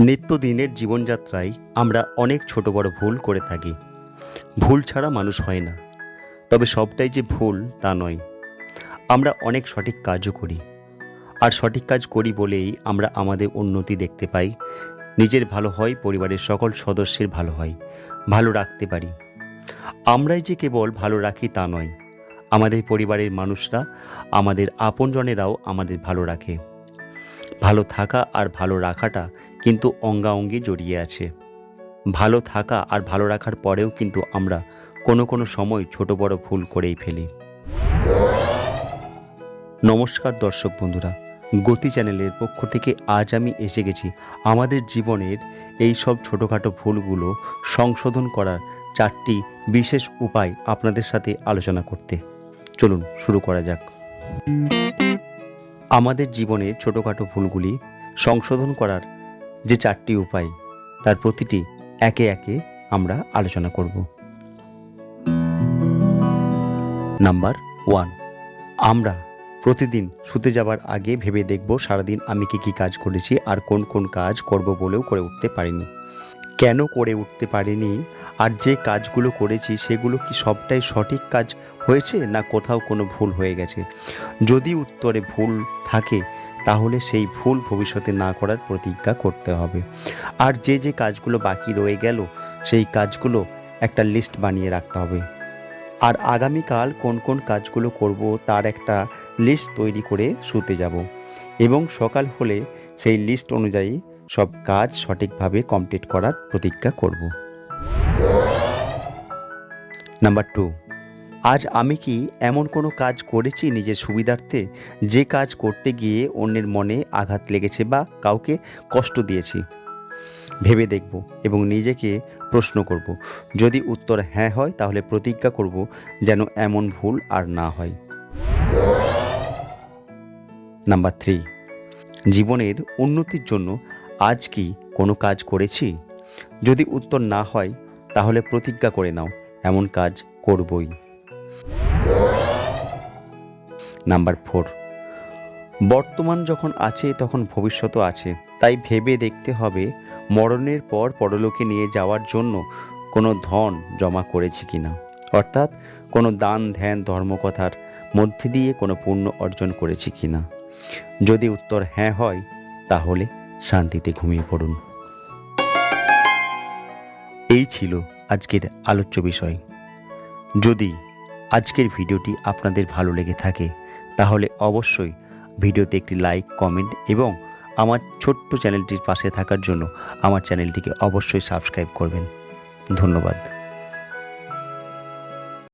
নিত্যদিনের জীবনযাত্রায় আমরা অনেক ছোট বড় ভুল করে থাকি। ভুল ছাড়া মানুষ হয় না। তবে সবটাই যে ভুল, তা নয়। আমরা অনেক সঠিক কাজও করি। আর সঠিক কাজ করি বলেই আমরা আমাদের উন্নতি দেখতে পাই। নিজের ভালো হয়, পরিবারের সকল সদস্যের ভালো হয়। ভালো রাখতে পারি। আমরাই যে কেবল ভালো রাখি, তা নয়। আমাদের পরিবারের মানুষরা, আমাদের আপনজনেরাও আমাদের ভালো রাখে। ভালো থাকা আর ভালো রাখাটা কিন্তু অঙ্গাঅঙ্গি জড়িয়ে আছে। ভালো থাকা আর ভালো রাখার পরেও কিন্তু আমরা কোনো কোনো সময় ছোট বড় ভুল করেই ফেলি। নমস্কার দর্শক বন্ধুরা, গতি চ্যানেলের পক্ষ থেকে আজ আমি এসে গেছি আমাদের জীবনের এই সব ছোটোখাটো ভুলগুলো সংশোধন করার চারটি বিশেষ উপায় আপনাদের সাথে আলোচনা করতে। চলুন শুরু করা যাক। আমাদের জীবনে ছোটোখাটো ভুলগুলি সংশোধন করার যে চারটি উপায়, তার প্রতিটি একে একে আমরা আলোচনা করব। নাম্বার ওয়ান, আমরা প্রতিদিন শুতে যাবার আগে ভেবে দেখব সারাদিন আমি কি কি কাজ করেছি আর কোন কোন কাজ করব বলেও করে উঠতে পারিনি। কেন করে উঠতে পারিনি আর যে কাজগুলো করেছি সেগুলো কি সবটাই সঠিক কাজ হয়েছে না কোথাও কোনো ভুল হয়ে গেছে? যদি উত্তরে ভুল থাকে তাহলে সেই ভুল ভবিষ্যতে না করার প্রতিজ্ঞা করতে হবে। আর যে যে কাজগুলো বাকি রয়ে গেল, সেই কাজগুলো একটা লিস্ট বানিয়ে রাখতে হবে। আর আগামীকাল কোন কোন কাজগুলো করব, তার একটা লিস্ট তৈরি করে শুতে যাব। এবং সকাল হলে সেই লিস্ট অনুযায়ী সব কাজ সঠিকভাবে কমপ্লিট করার প্রতিজ্ঞা করব। নাম্বার টু আজ আমি কি এমন কোনো কাজ করেছি নিজের সুবিধার্থে? যে কাজ করতে গিয়ে অন্যের মনে আঘাত লেগেছে বা কাউকে কষ্ট দিয়েছি? ভেবে দেখব এবং নিজেকে প্রশ্ন করব। যদি উত্তর হ্যাঁ হয়, তাহলে প্রতিজ্ঞা করব যেন এমন ভুল আর না হয়। নাম্বার থ্রি, জীবনের উন্নতির জন্য আজ কি কোনো কাজ করেছি? যদি উত্তর না হয়, তাহলে প্রতিজ্ঞা করে নাও, এমন কাজ করবই। নাম্বার ফোর বর্তমান যখন আছে, তখন ভবিষ্যৎও আছে। তাই ভেবে দেখতে হবে, মরণের পর পরলোকে নিয়ে যাওয়ার জন্য কোনো ধন জমা করেছি কি না অর্থাৎ কোনো দান, ধ্যান, ধর্মকথার মধ্যে দিয়ে কোনো পুণ্য অর্জন করেছি কি না যদি উত্তর হ্যাঁ হয়, তাহলে শান্তিতে ঘুমিয়ে পড়ুন। এই ছিল আজকের আলোচ্য বিষয়। যদি আজকের ভিডিওটি আপনাদের ভালো লেগে থাকে, তাহলে অবশ্যই ভিডিওতে একটি লাইক, কমেন্ট এবং আমার ছোট্ট চ্যানেলটির পাশে থাকার জন্য আমার চ্যানেলটিকে অবশ্যই সাবস্ক্রাইব করবেন। ধন্যবাদ।